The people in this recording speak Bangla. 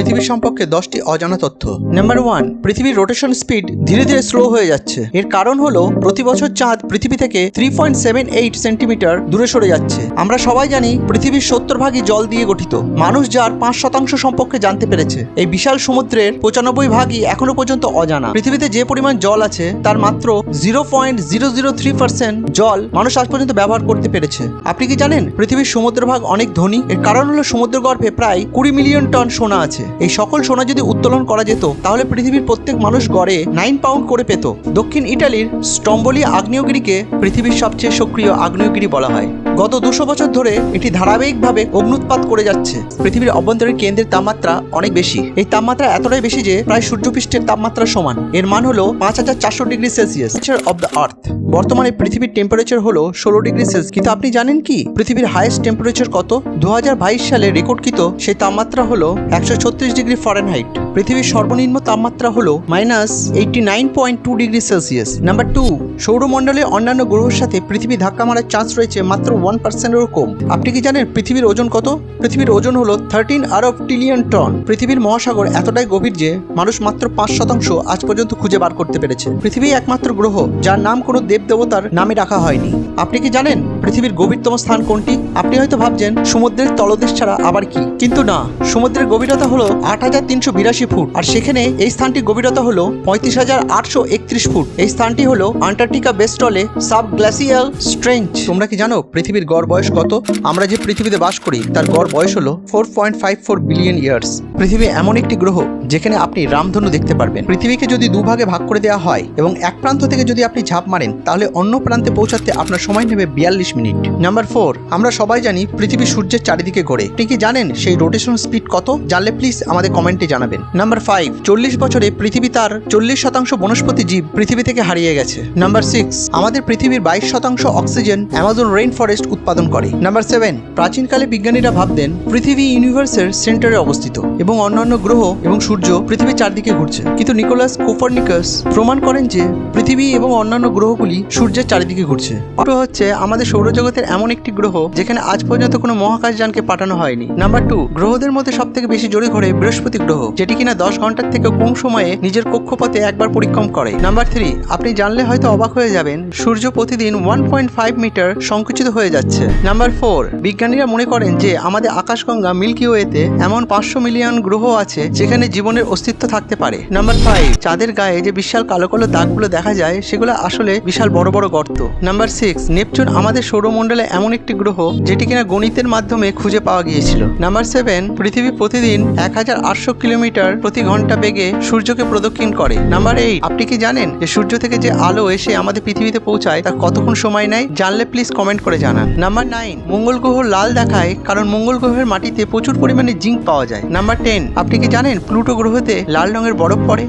পৃথিবীর সম্পর্কে দশটি অজানা তথ্য। নাম্বার ওয়ান পৃথিবীর রোটেশন স্পিড ধীরে ধীরে স্লো হয়ে যাচ্ছে। এর কারণ হলো, প্রতি বছর চাঁদ পৃথিবী থেকে three point seven eight centimetre দূরে সরে যাচ্ছে। আমরা সবাই জানি, পৃথিবীর সত্তর ভাগই জল দিয়ে গঠিত। মানুষ যার পাঁচ শতাংশ সম্পর্কে জানতে পেরেছে, এই বিশাল সমুদ্রের পঁচানব্বই ভাগই এখনও পর্যন্ত অজানা। পৃথিবীতে যে পরিমাণ জল আছে, তার মাত্র zero point zero zero three percent জল মানুষ আজ পর্যন্ত ব্যবহার করতে পেরেছে। আপনি কি জানেন, পৃথিবীর সমুদ্রভাগ অনেক ধনী? এর কারণ হলো সমুদ্র গর্ভে প্রায় কুড়ি মিলিয়ন টন সোনা আছে। এই সকল সোনা যদি উত্তোলন করা যেত, তাহলে পৃথিবীর প্রত্যেক মানুষ গড়ে নাইন পাউন্ড করে পেত। দক্ষিণ ইটালির স্টম্বলি আগ্নেয়গিরিকে পৃথিবীর সবচেয়ে সক্রিয় আগ্নেয়গিরি বলা হয়। গত দুশো বছর ধরে এটি ধারাবাহিকভাবে অগ্নুৎপাত করে যাচ্ছে। পৃথিবীর অভ্যন্তরীণ কেন্দ্রের তাপমাত্রা অনেক বেশি। এই তাপমাত্রা এতটাই বেশি যে প্রায় সূর্যপৃষ্ঠের তাপমাত্রা সমান। এর মান হলো পাঁচ হাজার চারশো degree Celsius of the earth বর্তমানে পৃথিবীর টেম্পারেচার হলো ষোলো ডিগ্রি সেলসিয়াস। কিন্তু আপনি জানেন কি? পৃথিবীর হাইয়েস্ট টেম্পারেচার কত? দু হাজার বাইশ সালে রেকর্ডকৃত সেই তাপমাত্রা হলো একশো ছত্রিশ ডিগ্রি ফরেনহাইট পৃথিবীর সর্বনিম্ন তাপমাত্রা হলো minus eighty nine point two degree Celsius number two সৌরমণ্ডলে অন্যান্য গ্রহের সাথে পৃথিবী ধাক্কা মারার চান্স রয়েছে মাত্র ওয়ান পার্সেন্টেরও কম। আপনি কি জানেন পৃথিবীর ওজন কত? পৃথিবীর ওজন হলো থার্টিন আরব ট্রিলিয়ন টন পৃথিবীর মহাসাগর এতটাই গভীর যে মানুষ মাত্র পাঁচ শতাংশ আজ পর্যন্ত খুঁজে বার করতে পেরেছে। পৃথিবী একমাত্র গ্রহ যার নাম কোনো দেবদেবতার নামে রাখা হয়নি। আপনি কি জানেন পৃথিবীর গভীরতম স্থান কোনটি? আপনি হয়তো ভাবছেন সমুদ্রের তলদেশ ছাড়া আবার কি? কিন্তু না, সমুদ্রের গভীরতা হলো আট হাজার তিনশো বিরাশি ফুট। আর সেখানে এই স্থানটির গভীরতা হলো পঁয়ত্রিশ হাজার আটশো একত্রিশ ফুট। এই স্থানটি হলো আন্টার্কটিকা বেস্টলে সাব গ্লাসিয়াল স্ট্রেঞ্জ। তোমরা কি জানো পৃথিবীর গড় বয়স কত? আমরা যে পৃথিবীতে বাস করি, তার গড় বয়স হলো four point five four billion years. পৃথিবী এমন একটি গ্রহ যেখানে আপনি রামধনু দেখতে পারবেন। পৃথিবীকে যদি দুভাগে ভাগ করে দেওয়া হয় এবং এক প্রান্ত থেকে যদি আপনি ঝাঁপ মারেন, তাহলে অন্য প্রান্তে পৌঁছাতে আপনার সময় নেবে বিয়াল্লিশ মিনিট। নাম্বার ফোর, আমরা সবাই জানি পৃথিবী সূর্যের চারিদিকে ঘোরে। আপনি কি জানেন সেই রোটেশন স্পিড কত? জানলে প্লিজ আমাদের কমেন্টে জানাবেন। নাম্বার ফাইভ চল্লিশ বছরে পৃথিবী তার চল্লিশ শতাংশ বনস্পতি জীব পৃথিবী থেকে হারিয়ে গেছে। নাম্বার সিক্স আমাদের পৃথিবীর বাইশ শতাংশ অক্সিজেন অ্যামাজন রেইন ফরেস্ট উৎপাদন করে। নাম্বার সেভেন প্রাচীনকালে বিজ্ঞানীরা ভাবতেন পৃথিবী ইউনিভার্সের সেন্টারে অবস্থিত এবং অন্যান্য গ্রহ এবং সূর্য পৃথিবীর চারদিকে ঘুরছে। কিন্তু নিকোলাস কোপারনিকাস প্রমাণ করেন যে পৃথিবী এবং অন্যান্য গ্রহগুলি সূর্যের চারিদিকে ঘুরছে। অটো হচ্ছে আমাদের সৌরজগতের এমন একটি গ্রহ যেখানে আজ পর্যন্ত কোনো মহাকাশযানকে পাঠানো হয়নি। নাম্বার টু গ্রহদের মধ্যে সব থেকে বেশি জোরে ঘরে বৃহস্পতি গ্রহ, যেটি কিনা দশ ঘণ্টার থেকে কম সময়ে নিজের কক্ষপথে একবার পরিক্রম করে। নাম্বার থ্রি আপনি জানলে হয়তো অবাক হয়ে যাবেন, সূর্য প্রতিদিন ওয়ান পয়েন্ট ফাইভ মিটার সংকুচিত হয়ে যাচ্ছে। নাম্বার ফোর বিজ্ঞানীরা মনে করেন যে আমাদের আকাশগঙ্গা মিল্কি ওয়েতে এমন পাঁচশো মিলিয়ন গ্রহ আছে যেখানে জীবনের অস্তিত্ব থাকতে পারে। নাম্বার ফাইভ চাঁদের গায়ে যে বিশাল কালো কালো দাগগুলো দেখা যায়, সেগুলো আসলে বিশাল বড় বড় গর্ত। নাম্বার সিক্স নেপচুন আমাদের সৌরমণ্ডলে এমন একটি গ্রহ যেটি কিনা গণিতের মাধ্যমে খুঁজে পাওয়া গিয়েছিল। নাম্বার সেভেন পৃথিবী প্রতিদিন এক হাজার আটশো কিলোমিটার প্রতি ঘণ্টা বেগে সূর্যকে প্রদক্ষিণ করে। নাম্বার এইট আপনি কি জানেন যে সূর্য থেকে যে আলো এসে আমাদের পৃথিবীতে পৌঁছায়, তা কতক্ষণ সময় নেয়? জানলে প্লিজ কমেন্ট করে জানান। নাম্বার নাইন মঙ্গল গ্রহ লাল দেখায় কারণ মঙ্গল গ্রহের মাটিতে প্রচুর পরিমাণে জিঙ্ক পাওয়া যায়। নাম্বার টেন আপনি কি জানেন প্লুটো গ্রহতে লাল রঙের বরফ পড়ে?